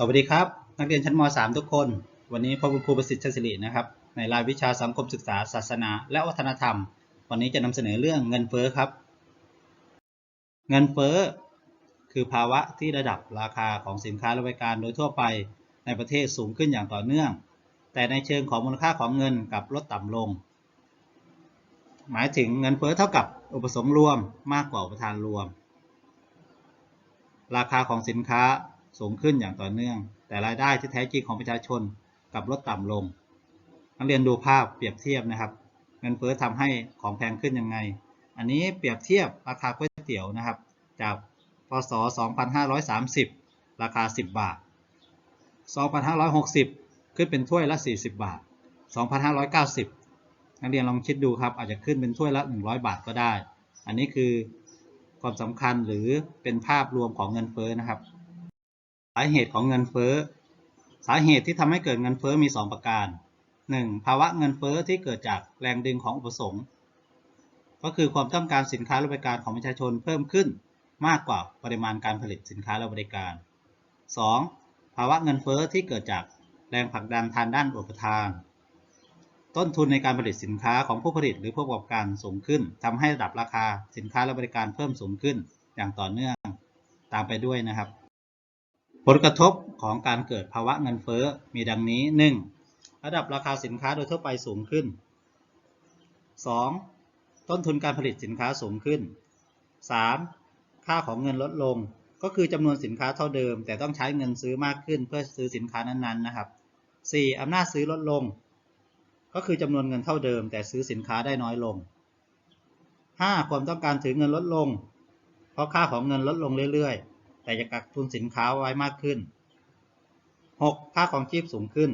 สวัสดีครับ นักเรียนชั้นม .3 ทุกคน วันนี้พบกับครูประสิทธิ์ชัยศิรินะครับ ในรายวิชาสังคมศึกษา ศาสนา และวัฒนธรรม วันนี้จะนำเสนอเรื่องเงินเฟ้อครับ เงินเฟ้อคือภาวะที่ระดับราคาของสินค้าและบริการโดยทั่วไปในประเทศสูงขึ้นอย่างต่อเนื่อง แต่ในเชิงของมูลค่าของเงินกับลดต่ำลง หมายถึงเงินเฟ้อเท่ากับอุปสงค์รวมมากกว่าอุปทานรวม ราคาของสินค้า สูงขึ้นอย่างต่อเนื่อง แต่รายได้ที่แท้จริงของประชาชนกลับลดต่ำลง นักเรียนดูภาพเปรียบเทียบนะครับ เงินเฟ้อทำให้ของแพงขึ้นยังไง อันนี้เปรียบเทียบราคาก๋วยเตี๋ยวนะครับ จากพศ 2530 ราคา 10 บาท 2560 ขึ้นเป็นถ้วยละ 40 บาท 2590 นักเรียนลองคิดดูครับ อาจจะขึ้นเป็นถ้วยละ 100 บาทก็ได้ อันนี้คือความสำคัญหรือเป็นภาพรวมของเงินเฟ้อนะครับาเหตุของเงินเฟ้อ สาเหตุที่ทำให้เกิดเงินเฟ้อมี 2 ประการ 1. ภาวะเงินเฟ้อที่เกิดจากแรงดึงของอุปสงค์ ก็คือความต้องการสินค้าและบริการของประชาชนเพิ่มขึ้นมากกว่าปริมาณการผลิตสินค้าและบริการ 2. ภาวะเงินเฟ้อที่เกิดจากแรงผลักดันทางด้านอุปทาน ต้นทุนในการผลิตสินค้าของผู้ผลิตหรือผู้ประกอบการสูงขึ้นทำให้ระดับราคาสินค้าและบริการเพิ่มสูงขึ้นอย่างต่อเนื่องตามไปด้วยนะครับ ผลกระทบของการเกิดภาวะเงินเฟ้อมีดังนี้ 1. ระดับราคาสินค้าโดยทั่วไปสูงขึ้น 2. ต้นทุนการผลิตสินค้าสูงขึ้น 3. ค่าของเงินลดลง ก็คือจำนวนสินค้าเท่าเดิม แต่ต้องใช้เงินซื้อมากขึ้นเพื่อซื้อสินค้านั้นๆนะครับ 4. อำนาจซื้อลดลง ก็คือจำนวนเงินเท่าเดิม แต่ซื้อสินค้าได้น้อยลง 5. ความต้องการถือเงินลดลง เพราะค่าของเงินลดลงเรื่อยๆ แต่จะกักทุนสินค้าไว้มากขึ้น 6. ค่าของชีพสูงขึ้น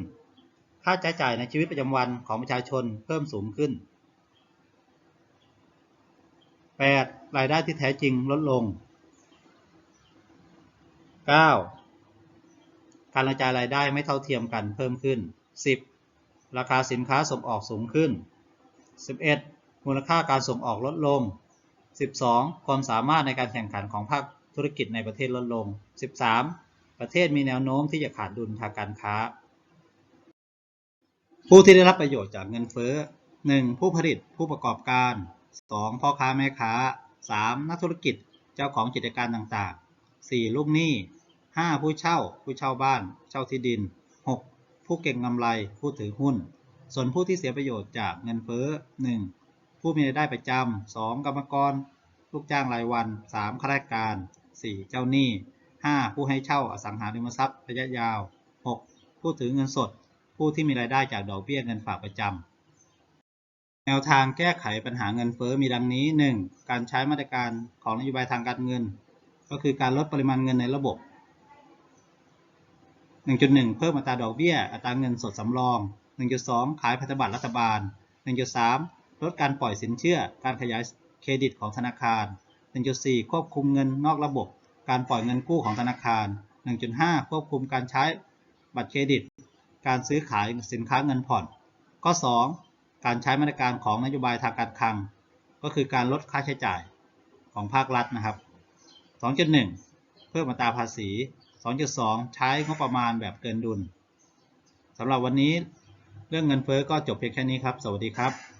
ค่าใช้จ่ายในชีวิตประจำวันของประชาชนเพิ่มสูงขึ้น 8. รายได้ที่แท้จริงลดลง 9. การกระจายรายได้ไม่เท่าเทียมกันเพิ่มขึ้น 10. ราคาสินค้าส่งออกสูงขึ้น 11. มูลค่าการส่งออกลดลง 12. ความสามารถในการแข่งขันของภาค ธุรกิจในประเทศลดลง 13. ประเทศมีแนวโน้มที่จะขาดดุลทางการค้า ผู้ที่ได้รับประโยชน์จากเงินเฟ้อ 1. ผู้ผลิตผู้ประกอบการ 2. พ่อค้าแม่ค้า 3. นักธุรกิจเจ้าของกิจการต่างๆ 4. ลูกหนี้ 5. ผู้เช่า ผู้เช่าบ้าน เช่าที่ดิน 6. ผู้เก่งกำไร ผู้ถือหุ้น ส่วนผู้ที่เสียประโยชน์จากเงินเฟ้อ 1. ผู้มีรายได้ประจำ 2. กรรมกร ลูกจ้างรายวัน 3. ข้าราชการ 4. เจ้าหนี้ 5. ผู้ให้เช่าอสังหาริมทรัพย์ระยะยาว 6. ผู้ถือเงินสด ผู้ที่มีรายได้จากดอกเบี้ยเงินฝากประจำแนวทางแก้ไขปัญหาเงินเฟ้อมีดังนี้ 1. การใช้มาตรการของนโยบายทางการเงิน ก็คือการลดปริมาณเงินในระบบ 1.1 เพิ่มอัตราดอกเบี้ย อัตราเงินสดสำรอง 1.2 ขายพันธบัตรรัฐบาล 1.3 ลดการปล่อยสินเชื่อ การขยายเครดิตของธนาคาร 1.4 ควบคุมเงินนอกระบบ การปล่อยเงินกู้ของธนาคาร 1.5 ควบคุมการใช้บัตรเครดิต การซื้อขายสินค้าเงินผ่อน ข้อ 2 การใช้มาตรการของนโยบายทางการคลัง ก็คือการลดค่าใช้จ่ายของภาครัฐนะครับ 2.1 เพิ่มอัตราภาษี 2.2 ใช้งบประมาณแบบเกินดุลสำหรับวันนี้เรื่องเงินเฟ้อก็จบเพียงแค่นี้ครับ สวัสดีครับ